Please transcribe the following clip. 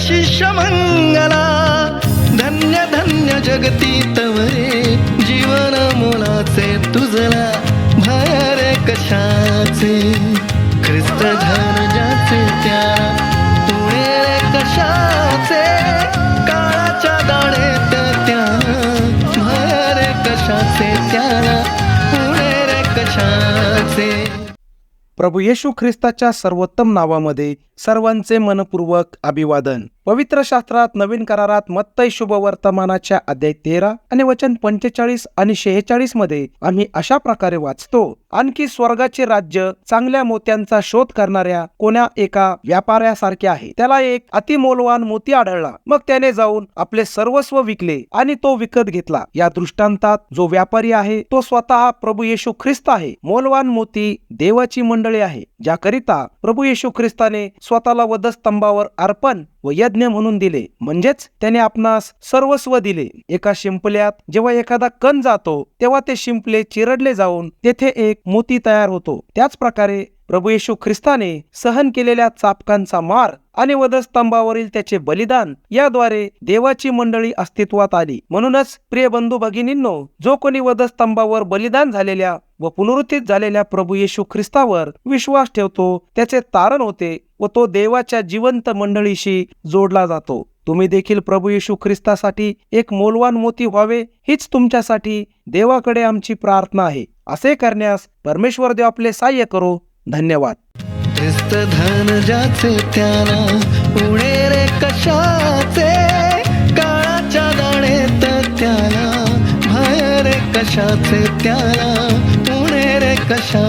शिष्य मंगला धन्य धन्य जगती तवरे जीवन मोलाचे तुझला भय रे कशाचे? ख्रिस्त धन ज्याचे त्या पुणे रे कशाचे? काळाच्या दाणे त्या भय रे कशाचे त्याला? प्रभू येशू ख्रिस्ताच्या सर्वोत्तम नावामध्ये सर्वांचे मनपूर्वक अभिवादन. पवित्र शास्त्रात नवीन करारात मत्तय शुभ वर्तमानाच्या अध्याय तेरा आणि वचन पंचेचाळीस आणि शेहेचाळीसमध्ये आम्ही अशा प्रकारे वाचतो. आणखी स्वर्गाचे राज्य चांगल्या मोत्यांचा शोध करणाऱ्या कोण्या एका व्यापाऱ्यासारखे आहे. त्याला एक अतिमौलवान मोती आढळला. मग त्याने जाऊन आपले सर्वस्व विकले आणि तो विकत घेतला. या दृष्टांतात जो व्यापारी आहे तो स्वतः प्रभू येशू ख्रिस्त आहे. मौलवान मोती देवाची मंडळी आहे. ज्याकरिता प्रभू येशू ख्रिस्ताने स्वतःला वधस्तंभावर अर्पण व यज्ञ म्हणून दिले. म्हणजेच त्याने आपणास सर्वस्व दिले. एका शिंपल्यात जेव्हा एखादा कण जातो तेव्हा ते शिंपले चिरडले जाऊन तेथे एक मोती तयार होतो. त्याच प्रकारे प्रभू येशू ख्रिस्ताने सहन केलेल्या चापकांचा मार आणि वधस्तंभावरील त्याचे बलिदान याद्वारे देवाची मंडळी अस्तित्वात आली. म्हणूनच प्रिय बंधू भगिनींनो जो कोणी वधस्तंभावर बलिदान झालेल्या व पुनरुत्थित झालेल्या प्रभू येशू ख्रिस्तावर विश्वास ठेवतो त्याचे तारण होते व तो देवाच्या जिवंत मंडळीशी जोडला जातो. तुम्ही देखील प्रभू येशू ख्रिस्तासाठी एक मोलवान मोती व्हावे हीच तुमच्यासाठी देवाकडे आमची प्रार्थना आहे. असे करण्यास परमेश्वर देव आपले सहाय्य करो. धन्यवाद. धन ज्याचे त्याला पुणे रे कशाचे काळाच्या दाणेत त्याला भय रे कशाचे त्याला पुणे रे कशा